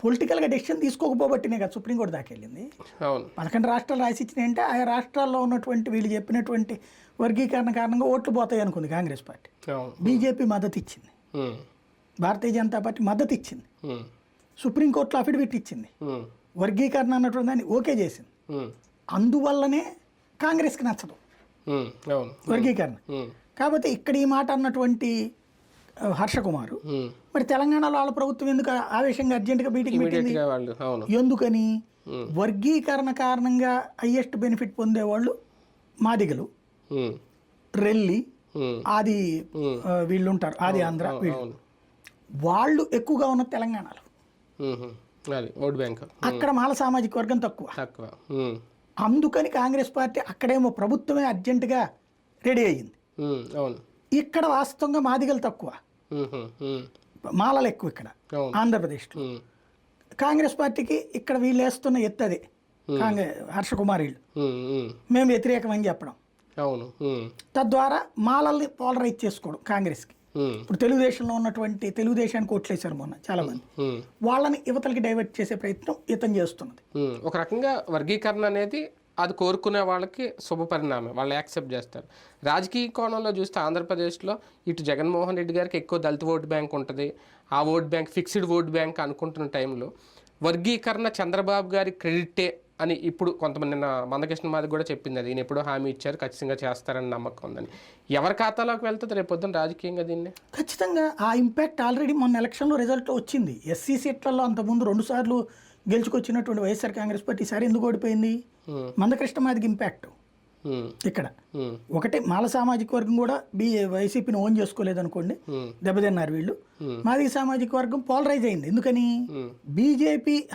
పొలిటికల్గా డెసిషన్ తీసుకోకపోబట్టినే కదా సుప్రీంకోర్టు దాకా వెళ్ళింది పదకొండు రాష్ట్రాలు రాసి ఇచ్చినాయంటే ఆయా రాష్ట్రాల్లో ఉన్నటువంటి వీళ్ళు చెప్పినటువంటి వర్గీకరణ కారణంగా ఓట్లు పోతాయి అనుకుంది కాంగ్రెస్ పార్టీ. బీజేపీ మద్దతు ఇచ్చింది ఉమ్, భారతీయ జనతా పార్టీ మద్దతు ఇచ్చింది ఉమ్, సుప్రీంకోర్టులో అఫిడవిట్ ఇచ్చింది. వర్గీకరణ అన్నటువంటి దాన్ని ఓకే చేసింది. అందువల్లనే కాంగ్రెస్కి నచ్చదు. వర్గీకరణ. కాకపోతే ఇక్కడ ఈ మాట అన్నటువంటి హర్షకుమారు. మరి తెలంగాణలో వాళ్ళ ప్రభుత్వం ఎందుకు ఆవేశంగా అర్జెంటుగా మీటింగ్ పెట్టింది? ఎందుకని. వర్గీకరణ కారణంగా హయ్యెస్ట్ బెనిఫిట్ పొందేవాళ్ళు మాదిగలు. రెల్లి ఆది వీళ్ళు ఉంటారు ఆది ఆంధ్ర వీళ్ళు. వాళ్ళు ఎక్కువగా ఉన్న తెలంగాణలో. అక్కడ మాల సామాజిక వర్గం తక్కువ. అందుకని కాంగ్రెస్ పార్టీ అక్కడేమో ప్రభుత్వమే అర్జెంటుగా రెడీ అయ్యింది. అవును. ఇక్కడ వాస్తవంగా మాదిగలు తక్కువ. మాలలు ఎక్కువ ఇక్కడ ఆంధ్రప్రదేశ్లో. కాంగ్రెస్ పార్టీకి ఇక్కడ వీళ్ళు వేస్తున్న ఎత్తు అదే. కాంగ్రెస్ హర్షకుమార్ వీళ్ళు మేము వ్యతిరేకమని చెప్పడం. అవును తద్వారా మాలల్ని పోలరైజ్ చేసుకోవడం కాంగ్రెస్కి. ఇప్పుడు తెలుగుదేశంలో ఉన్నటువంటి తెలుగుదేశానికి ఓట్లేశారు మొన్న చాలా మంది వాళ్ళని యువతలకి డైవర్ట్ చేసే ప్రయత్నం ఇతను చేస్తున్నది. ఒక రకంగా వర్గీకరణ అనేది అది కోరుకునే వాళ్ళకి శుభ పరిణామం వాళ్ళు యాక్సెప్ట్ చేస్తారు. రాజకీయ కోణంలో చూస్తే ఆంధ్రప్రదేశ్లో ఇటు జగన్మోహన్ రెడ్డి గారికి ఎక్కువ దళిత ఓట్ బ్యాంక్ ఉంటుంది. ఆ vote bank fixed vote bank అనుకుంటున్న టైంలో వర్గీకరణ చంద్రబాబు గారి క్రెడిటే అని ఇప్పుడు కొంతమంది నిన్న మందకృష్ణ మాది కూడా చెప్పింది అది. ఈయన ఎప్పుడో హామీ ఇచ్చారు ఖచ్చితంగా చేస్తారని నమ్మకం ఉందని. ఎవరి ఖాతాలోకి వెళ్తుంది రేపు పొద్దున్న రాజకీయంగా దీన్ని? ఖచ్చితంగా ఆ ఇంపాక్ట్ ఆల్రెడీ మొన్న ఎలక్షన్లో రిజల్ట్ వచ్చింది. ఎస్సీ సీట్లలో అంతకుముందు రెండుసార్లు గెలుచుకొచ్చినటువంటి వైఎస్ఆర్ కాంగ్రెస్ పార్టీ ఈసారి ఎందుకు ఓడిపోయింది? మందకృష్ణ మాదికి ఇంపాక్ట్ ఇక్కడ. ఒకటి మాల సామాజిక వర్గం కూడా బీ వైసీపీని ఓన్ చేసుకోలేదు అనుకోండి దెబ్బతిన్నారు వీళ్ళు. మాదిగ సామాజిక వర్గం పోలరైజ్ అయింది. ఎందుకని. బీజేపీ